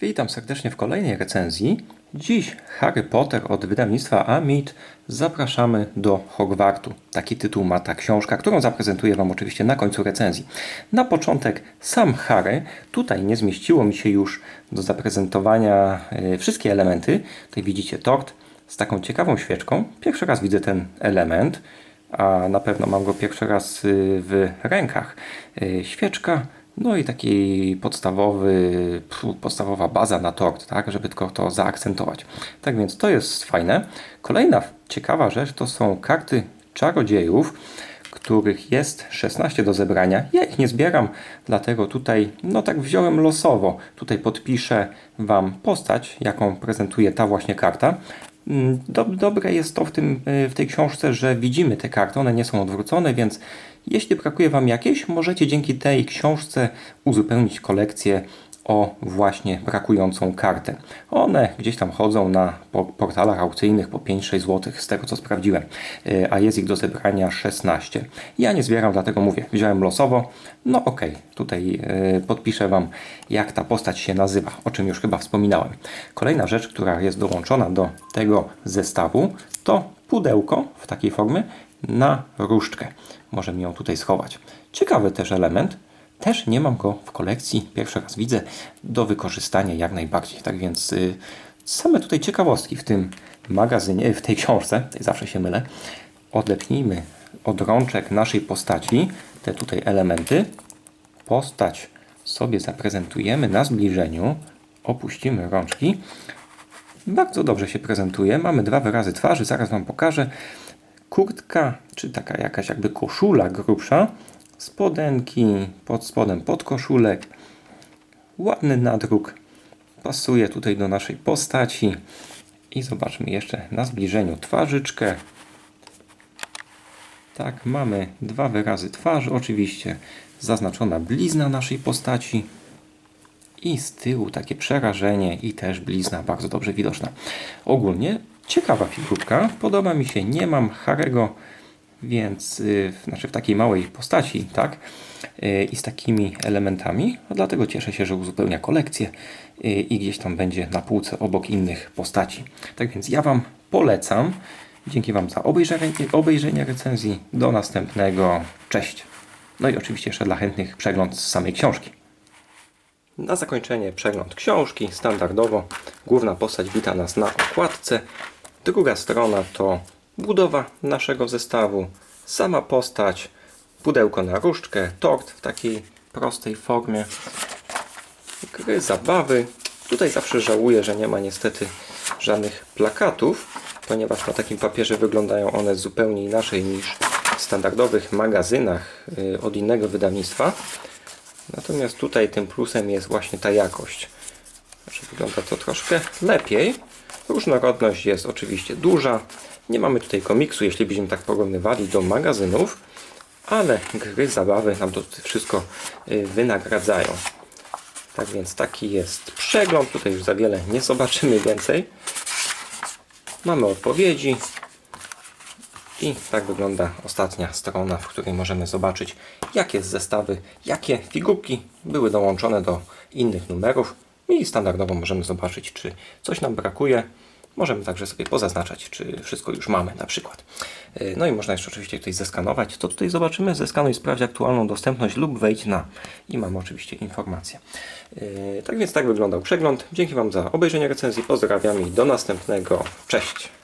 Witam serdecznie w kolejnej recenzji. Dziś Harry Potter od wydawnictwa Amit zapraszamy do Hogwartu. Taki tytuł ma ta książka, którą zaprezentuję Wam oczywiście na końcu recenzji. Na początek sam Harry. Tutaj nie zmieściło mi się już do zaprezentowania e, wszystkie elementy. Tutaj widzicie tort z taką ciekawą świeczką. Pierwszy raz widzę ten element, a na pewno mam go pierwszy raz y, w rękach. Y, Świeczka no i taki podstawowy, podstawowa baza na tort, tak, żeby tylko to zaakcentować. Tak więc to jest fajne. Kolejna ciekawa rzecz to są karty czarodziejów, których jest 16 do zebrania. Ja ich nie zbieram, dlatego tutaj, no tak wziąłem losowo. Tutaj podpiszę Wam postać, jaką prezentuje ta właśnie karta. Mm, Dob dobre jest to w, tym, y, w tej książce, że widzimy te karty, one nie są odwrócone, więc jeśli brakuje Wam jakiejś, możecie dzięki tej książce uzupełnić kolekcję o właśnie brakującą kartę. One gdzieś tam chodzą na po- portalach aukcyjnych po 5-6 zł, z tego co sprawdziłem, y, a jest ich do zebrania 16. Ja nie zbieram, dlatego mówię, wziąłem losowo. No okej, tutaj y, podpiszę Wam, jak ta postać się nazywa, o czym już chyba wspominałem. Kolejna rzecz, która jest dołączona do tego zestawu, to pudełko w takiej formie na różdżkę. Możemy ją tutaj schować. Ciekawy też element. Też nie mam go w kolekcji. Pierwszy raz widzę do wykorzystania jak najbardziej. Tak więc y, same tutaj ciekawostki w tym magazynie, w tej książce, tutaj zawsze się mylę. Odepnijmy od rączek naszej postaci te tutaj elementy. Postać sobie zaprezentujemy na zbliżeniu. Opuścimy rączki. Bardzo dobrze się prezentuje. Mamy dwa wyrazy twarzy, zaraz Wam pokażę. Kurtka, czy taka jakaś jakby koszula grubsza, spodenki, pod spodem podkoszulek, ładny nadruk, pasuje tutaj do naszej postaci. I zobaczmy jeszcze na zbliżeniu twarzyczkę. Tak, mamy dwa wyrazy twarzy, oczywiście zaznaczona blizna naszej postaci. I z tyłu takie przerażenie i też blizna bardzo dobrze widoczna. Ogólnie ciekawa figurka, podoba mi się, nie mam Harego, więc yy, znaczy w takiej małej postaci, tak? Yy, I z takimi elementami, a dlatego cieszę się, że uzupełnia kolekcję yy, i gdzieś tam będzie na półce obok innych postaci. Tak więc ja Wam polecam. Dzięki Wam za obejrzenie, obejrzenie recenzji. Do następnego. Cześć. No i oczywiście jeszcze dla chętnych przegląd z samej książki. Na zakończenie przegląd książki. Standardowo główna postać wita nas na okładce. Druga strona to budowa naszego zestawu, sama postać, pudełko na różdżkę, tort w takiej prostej formie, gry, zabawy. Tutaj zawsze żałuję, że nie ma niestety żadnych plakatów, ponieważ na takim papierze wyglądają one zupełnie inaczej niż w standardowych magazynach y, od innego wydawnictwa. Natomiast tutaj tym plusem jest właśnie ta jakość. Wygląda to troszkę lepiej. Różnorodność jest oczywiście duża. Nie mamy tutaj komiksu, jeśli byśmy tak porównywali do magazynów, ale gry, zabawy nam to wszystko y, wynagradzają. Tak więc taki jest przegląd. Tutaj już za wiele nie zobaczymy więcej. Mamy odpowiedzi. I tak wygląda ostatnia strona, w której możemy zobaczyć, jakie zestawy, jakie figurki były dołączone do innych numerów. I standardowo możemy zobaczyć, czy coś nam brakuje. Możemy także sobie pozaznaczać, czy wszystko już mamy na przykład. Yy, No i można jeszcze oczywiście tutaj zeskanować. Co tutaj zobaczymy? Zeskanuj, sprawdź aktualną dostępność lub wejdź na i mamy oczywiście informacje. Yy, Tak więc tak wyglądał przegląd. Dzięki Wam za obejrzenie recenzji. Pozdrawiam i do następnego. Cześć!